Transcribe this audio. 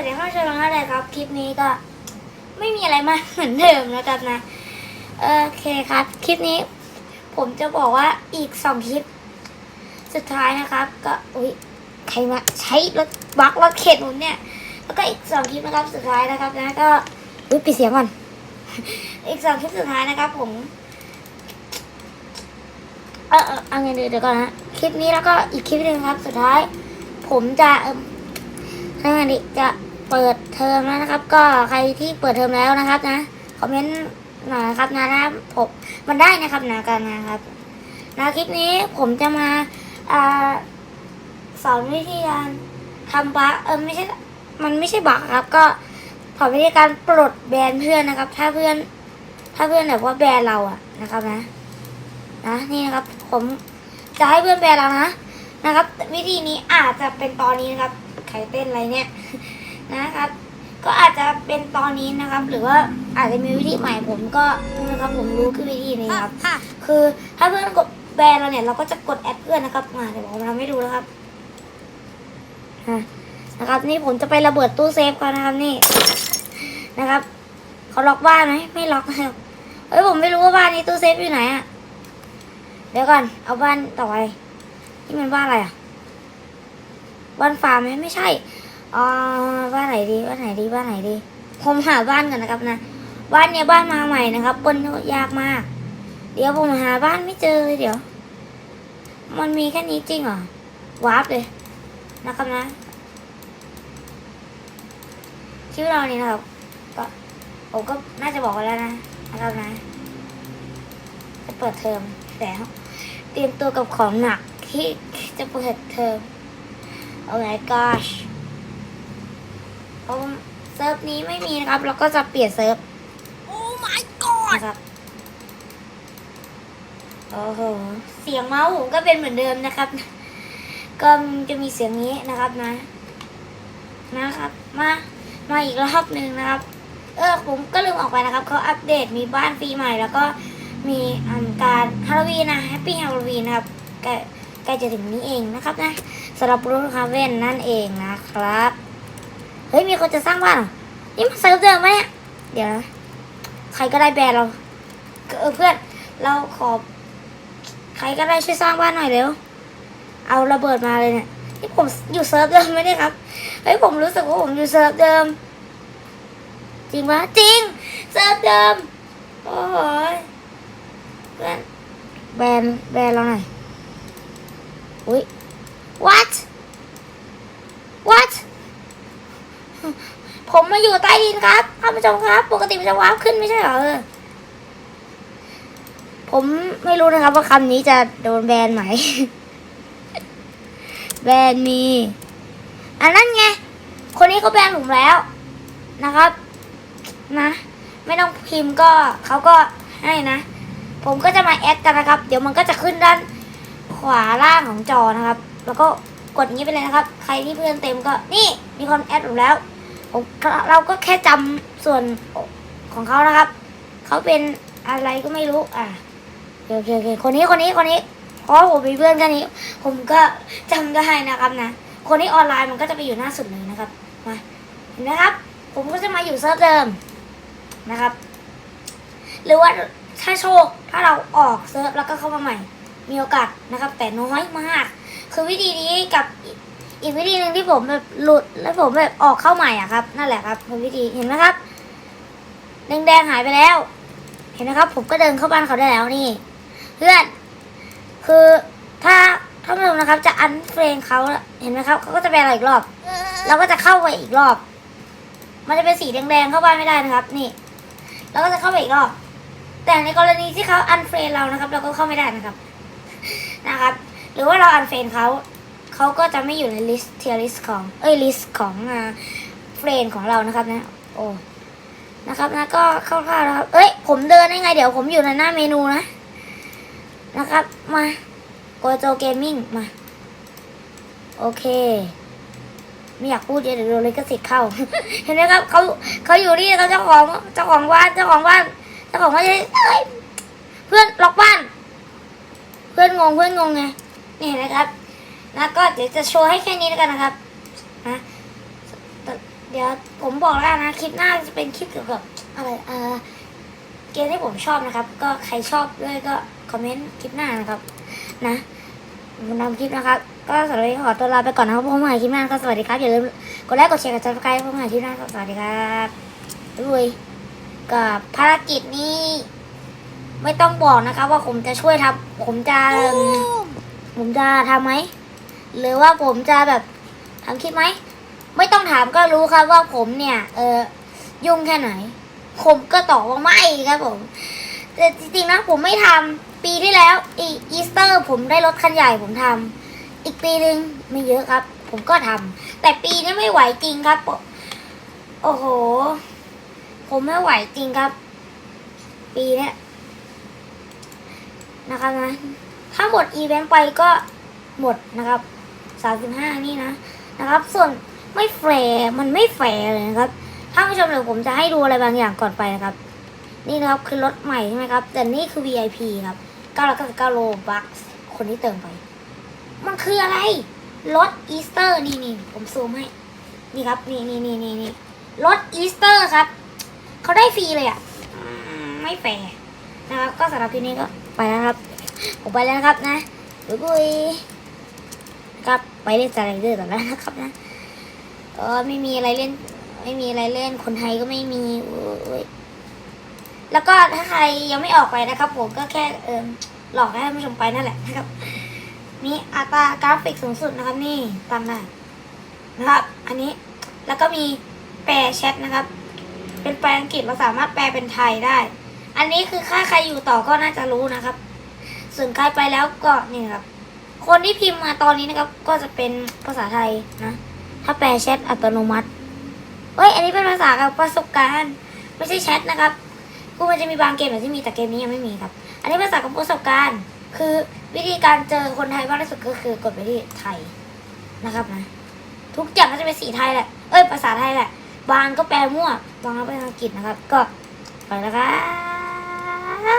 วัสดีครับชมอะไรครับ คลิปนี้ก็ไม่มีอะไรมากเหมือนเดิมนะครับนะ โอเคครับ คลิปนี้ ผมจะบอกว่าอีกสองคลิป สุดท้ายนะครับ ก็อุ้ยใครมาใช้รถบักรถเข็นผมเนี่ย แล้วก็อีกสองคลิปนะครับสุดท้ายนะครับนะก็อุ้ยปิดเสียงก่อน อีกสองคลิปสุดท้ายนะครับ ผมเออเออเอาไงดีเดี๋ยวก่อนนะคลิปนี้แล้วก็อีกคลิปหนึ่งครับ สุดท้าย ผมจะเอมทางนี้จะ เปิดเทอมแล้วนะครับ ก็ใครที่เปิดเทอมแล้วนะครับนะคอมเมนต์หน่อยครับนะนะผมมันได้นะครับนะกันนะครับนะคลิปนี้ผมจะมาอาสอนวิธีการทำบัคเออไม่ใช่มันไม่ใช่บัคครับ ก็สอนวิธีการปลดแบนเพื่อนนะครับ ถ้าเพื่อน ถ้าเพื่อนแบบว่าแบนเราอะนะครับนะ นะนี่นะครับ ผมจะให้เพื่อนแบนเรานะนะครับ วิธีนี้อาจจะเป็นตอนนี้นะครับใครเต้นอะไรเนี่ย นะครับ ก็อาจจะเป็นตอนนี้นะครับ หรือว่าอาจจะมีวิธีใหม่ผมก็นะครับผมรู้คือวิธีนี้ครับคือถ้าเพื่อนกดแบนเราเนี่ยเราก็จะกดแอดเพื่อนนะครับมาเดี๋ยวผมทำให้ดูนะครับอะนะครับ นี่ผมจะไประเบิดตู้เซฟก่อนนะครับนี่นะครับเขาล็อกบ้านไหมไม่ล็อกนะครับเฮ้ยผมไม่รู้ว่าบ้านนี้ตู้เซฟอยู่ไหนอะเดี๋ยวก่อนเอาบ้านต่อไปนี่มันบ้านอะไรอะบ้านฟาร์มไหมไม่ใช่ อ๋อบ้านไหนดีบ้านไหนดีบ้านไหนดี ผมหาบ้านกันนะครับนะ บ้านเนี้ยบ้านมาใหม่นะครับปนยากมาก เดี๋ยวผมหาบ้านไม่เจอเลยเดี๋ยว มันมีแค่นี้จริงเหรอวาร์ปเลยนะครับนะชื่อเรานี่นะครับก็ผมก็น่าจะบอกไว้แล้วนะนะครับนะจะเปิดเทอมแล้วเตรียมตัวกับของหนักที่จะเปิดเทอมโอ้ my gosh ผมเซิร์ฟนี้ไม่มีนะครับ เราก็จะเปลี่ยนเซิร์ฟ Oh my god นะครับโอ้โหเสียงเมาส์ผมก็เป็นเหมือนเดิมนะครับ ก็จะมีเสียงนี้นะครับนะ นะครับ มามาอีกรอบหนึ่งนะครับ เออผมก็ลืมออกไปนะครับเขาอัปเดตมีบ้านฟรีใหม่ แล้วก็มีอ่าการฮาโลวีนนะแฮปปี้ฮาโลวีนนะครับใกล้ใกล้จะถึงนี้เองนะครับนะสำหรับรุ่นคาเว่นนั่นเองนะครับ เฮ้ยมีคนจะสร้างบ้านเหรอนี่มันเซิร์ฟเดิมไหมเนี่ยเดี๋ยวนะใครก็ได้แบรนด์เราเออเพื่อนเราขอ ใครก็ได้ช่วยสร้างบ้านหน่อยเร็ว เอาระเบิดมาเลยเนี่ยนี่ผมอยู่เซิร์ฟเดิมไหมเนี่ยครับเฮ้ยผมรู้สึกว่าผมอยู่เซิร์ฟเดิม จริงปะจริงเซิร์ฟเดิมโอ้ยเพื่อนแบนแบนเราหน่อยอุ้ย what what ผมมาอยู่ใต้ดินครับท่านผู้ชมครับ ปกติมันจะวาร์ปขึ้นไม่ใช่เหรอเออผมไม่รู้นะครับว่าคำนี้จะโดนแบนไหม แบนมี อันนั้นไง คนนี้เขาแบนผมแล้วนะครับ นะ ไม่ต้องพิมพ์ก็เขาก็ให้นะ ผมก็จะมาแอดกันนะครับ เดี๋ยวมันก็จะขึ้นด้านขวาล่างของจอนะครับ แล้วก็ กดงี้ไปเลยนะครับ ใครที่เพื่อนเต็มก็นี่มีคนแอดผมแล้วผมเราก็แค่จำส่วนของเขานะครับเขาเป็นอะไรก็ไม่รู้ อะโอเคโอเคคนนี้คนนี้คนนี้เพราะผมมีเพื่อนแค่นี้ ผมก็จำได้นะครับนะคนที่ออนไลน์มันก็จะไปอยู่หน้าสุดเลยนะครับมาเห็นไหมครับ ผมก็จะมาอยู่เซิร์ฟเดิมนะครับ หรือว่าถ้าโชคถ้าเราออกเซิร์ฟแล้วก็เข้ามาใหม่ มีโอกาสนะครับ แต่น้อยมาก คือวิธีนี้กับอีกวิธีหนึ่งที่ผมแบบหลุดแล้วผมแบบออกเข้าใหม่อะครับ นั่นแหละครับคือวิธีเห็นไหมครับแดงๆหายไปแล้ว เห็นไหมครับ ผมก็เดินเข้าบ้านเขาได้แล้วนี่ เพื่อน คือถ้าถ้าไม่รู้นะครับ จะอันเฟรนเขาเห็นไหมครับเขาก็จะแบนเรอีกรอบเราก็จะเข้าไปอีกรอบ มันจะเป็นสีแดงๆเข้าบ้านไม่ได้นะครับ นี่เราก็จะเข้าไปอีกรอบแต่ในกรณีที่เขาอันเฟรนเรานะครับ เราก็เข้าไม่ได้นะครับ นะครับ หรือว่าเราอันเฟรนเขาเขาก็จะไม่อยู่ในลิสต์เทียริสของเอ้ยลิสต์ของเฟรนของเรานะครับนะโอ้นะครับนะก็คร่าวๆนะครับ เอ้ย ผมเดินได้ไง เดี๋ยวผมอยู่ในหน้าเมนูนะ นะครับ มาโกโจเกมมิ่งมา โอเค ไม่อยากพูดเยอะเดี๋ยวโดนลิขสิทธิ์เข้า เห็นไหมครับเขาเขาอยู่นี่เขาเจ้าของเจ้าของบ้านเจ้าของบ้านเจ้าของบ้านเอ้ยเพื่อนล็อกบ้าน พื่อนงงเพื่อนงงไงนี่นไหมครับนะก็เดี๋ยวจะโชว์ให้แค่นี้แล้วกันนะครับนะเดี๋ยวผมบอกแล้วนะคลิปหน้าจะเป็นคลิปเกี่ยวกับอะไรเออเกมที่ผมชอบนะครับ ก็ใครชอบด้วยก็คอมเมนต์คลิปหน้านะครับ นะผมนำคลิปนะครับ ก็สำหรับวันนี้ขอตัวลาไปก่อนนะครับพบกันใหม่คลิปหน้าก็สวัสดีครับอย่าลืมกดไลค์กดแชร์กดซับสไครต์พบกันใหม่คลิปหน้าก็สวัสดีครับลุยกับภารกิจนี้ ไม่ต้องบอกนะครับ ว่าผมจะช่วยทำผมจะผมจะทำไหมหรือว่าผมจะแบบทำคลิปไหมไม่ต้องถามก็รู้ครับว่าผมเนี่ย เออยุ่งแค่ไหน ผมก็ตอบว่าไม่ครับผม แต่จริงๆนะผมไม่ทำปีที่แล้วอีอีสเตอร์ ผมได้รถคันใหญ่ผมทำอีกปีหนึ่งไม่เยอะครับ ผมก็ทำแต่ปีนี้ไม่ไหวจริงครับโอ้โห ผมไม่ไหวจริงครับ ปีเนี้ นะครับนะ ถ้าหมดอีเวนต์ไปก็หมดนะครับสามิบห้านี่นะนะครับ ส่วนไม่แฟร์มันไม่แฟร์เลยนะครับถ้านผู้ชมเดี๋ยวผมจะให้ดูอะไรบางอย่างก่อนไปนะครับ นี่นะครับคือรถใหม่ใช่ไหมครับ แต่นี่คือ VIP ครับ999โลบัคคนที่เติมไป มันคืออะไร รถอีสเตอร์นี่นี่ผมซูมให้ นี่ครับ นี่นี่นี่นี่นี่รถอีสเตอร์ครับ เขาได้ฟรีเลยอะ ไม่แฟร์นะครับ ก็สำหรับทีนี้ก็ ไปแล้วครับ ผมไปแล้วนะครับนะบุยบุยครับไปเล่นสไลเดอร์ต่อแล้วนะครับนะเออไม่มีอะไรเล่น ไม่มีอะไรเล่นคนไทยก็ไม่มีโอ้ยแล้วก็ถ้าใครยังไม่ออกไปนะครับ ผมก็แค่เออหลอกให้ท่านผู้ชมไปนั่นแหละนะครับมีอัตรากราฟิกสูงสุดนะครับ นี่ตามได้นะครับ อันนี้แล้วก็มีแปลแชทนะครับ เป็นแปลอังกฤษเราสามารถแปลเป็นไทยได้ อันนี้คือถ้าใครอยู่ต่อก็น่าจะรู้นะครับ ส่วนใครไปแล้วก็นี่ครับ คนที่พิมพ์มาตอนนี้นะครับ ก็จะเป็นภาษาไทยนะ ถ้าแปลแชทอัตโนมัติเฮ้ย อันนี้เป็นภาษากับประสบการณ์ไม่ใช่แชทนะครับกูมันจะมีบางเกมแบบที่มีแต่เกมนี้ยังไม่มีครับ อันนี้ภาษากับประสบการณ์ คือวิธีการเจอคนไทยมากที่สุดก็คือกดไปที่ไทยนะครับนะ ทุกอย่างก็จะเป็นสีไทยแหละ เอ้ยภาษาไทยแหละ บางก็แปลมั่ว บางก็เป็นอังกฤษนะครับ ก็ไปแล้วครับ あ!